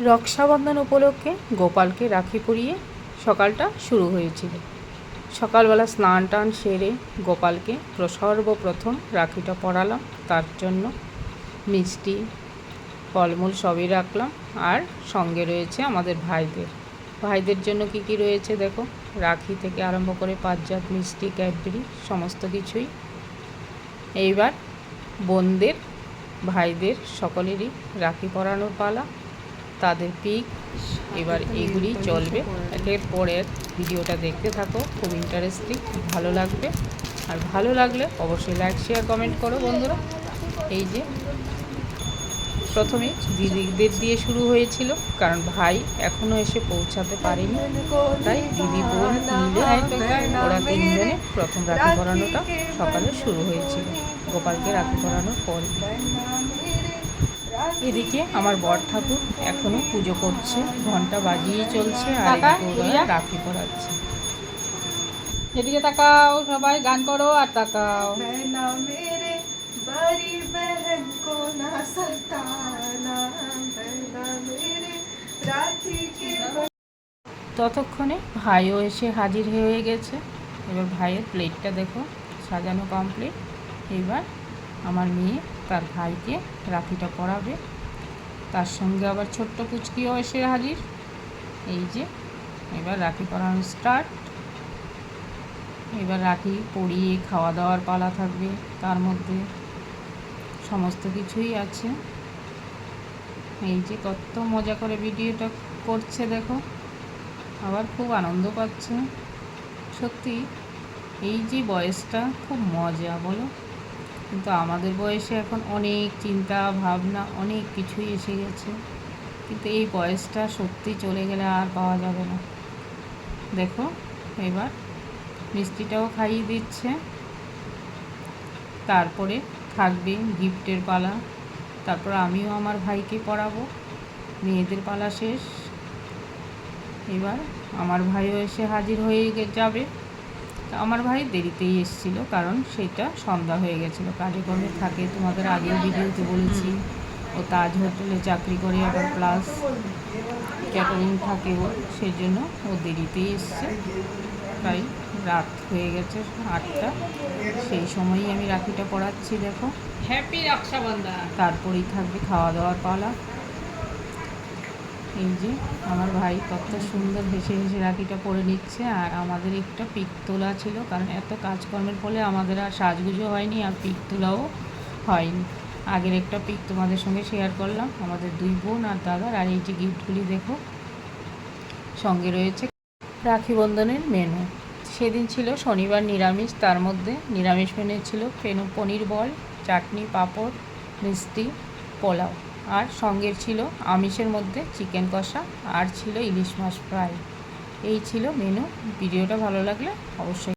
রক্ষাবন্ধন উপলক্ষে গোপালকে রাখি পরিয়ে সকালটা শুরু হয়েছিল। সকালবেলা স্নান টান সেরে গোপালকে প্র- সর্বপ্রথম রাখিটা পরালাম। তার জন্য মিষ্টি, ফলমূল সবই রাখলাম। আর সঙ্গে রয়েছে আমাদের ভাইদের। ভাইদের জন্য কি কি রয়েছে দেখো? রাখি থেকে আরম্ভ করে পাঁচজাত মিষ্টি, ক্যাডবেরি সমস্ত কিছুই। এইবার বোনদের, ভাইদের সকলেরই রাখি পরানোর পালা। তাদের পিক, এবার এগুলি চলবে। একের পরের ভিডিওটা দেখতে থাকো, খুব ইন্টারেস্টিং ভালো লাগবে। আর ভালো লাগলে অবশ্যই লাইক শেয়ার কমেন্ট করো বন্ধুরা। এই যে, প্রথমে দিদিদের দিয়ে শুরু হয়েছিল, কারণ ভাই এখনও এসে পৌঁছাতে পারেনি। তাই দিদি বোন মিলে ওরা তিনজনে প্রথম রাখি পরানোটা সকালে শুরু হয়েছিল। গোপালকে রাখি পরানোর পরে। এদিকে আমার বর ঠাকুর এখনও পুজো করছে ঘণ্টা বাজিয়ে চলছে আর রাখি পড়াচ্ছে এদিকে তাকাও সবাই গান করো আর তাকাও। ততক্ষণে ভাইও এসে হাজির হয়ে গেছে। এবার ভাইয়ের প্লেটটা দেখো সাজানো কমপ্লিট এবার আমার মেয়ে তার ভাইকে রাখিটা পরাবে। তার সঙ্গে আবার ছোট্ট পুচকিও এসে হাজির। এই যে, এবার রাখি পরানো স্টার্ট এবার রাখি পরিয়ে খাওয়া দাওয়ার পালা থাকবে তার মধ্যে। সমস্ত কিছুই আছে। এই যে, কত মজা করে ভিডিওটা করছে দেখো। আবার খুব আনন্দ পাচ্ছে। সত্যি, এই যে বয়সটা খুব মজা বলো। কিন্তু আমাদের বয়সে এখন অনেক চিন্তা, ভাবনা, অনেক কিছুই এসে গেছে। কিন্তু এই বয়সটা সত্যি চলে গেলে আর পাওয়া যাবে না। দেখো, এবার মিষ্টিটাও খাইয়ে দিচ্ছে। তারপরে থাকবে গিফটের পালা। তারপর আমিও আমার ভাইকে পড়াবো। মেয়েদের পালা শেষ। এবার আমার ভাইও এসে হাজির হয়ে যাবে। তা আমার ভাই দেরিতেই এসেছিল কারণ সেটা সন্ধ্যা হয়ে গেছিল। কাজে কর্মে থাকে তোমাদের আগেও ভিডিওতে বলেছি। ও তাজ হোটেলে চাকরি করে আবার প্লাস ক্যাটারিং থাকে ও সেই জন্য ও দেরিতেই এসছে। তাই রাত হয়ে গেছে আটটা। সেই সময়ই আমি রাখিটা পড়াচ্ছি দেখো। হ্যাপি রক্ষাবন্ধন। তারপরেই থাকবে খাওয়া দাওয়ার পালা। এই যে আমার ভাই কত সুন্দর হেসে হেসে রাখিটা পরে নিচ্ছে, আর আমাদের একটা পিক তোলা ছিল, কারণ এত কাজকর্মের ফলে আমাদের আর সাজগুজো হয়নি, আর পিক তোলাও হয়নি। আগের একটা পিক তোমাদের সঙ্গে শেয়ার করলাম, আমাদের দুই বোন আর দাদার, আর এই যে গিফটগুলি দেখো, সঙ্গে রয়েছে রাখি বন্ধনের মেনু সেদিন ছিল শনিবার নিরামিষ, তার মধ্যে নিরামিষ মেনু ছিল পেনু পনির বল, চাটনি, পাঁপড়, মিষ্টি, পোলাও। আর সঙ্গে ছিল আমিষের মধ্যে চিকেন কষা আর ছিল ইলিশ মাছ ফ্রাই। এই ছিল মেনু ভিডিওটা ভালো লাগলে অবশ্যই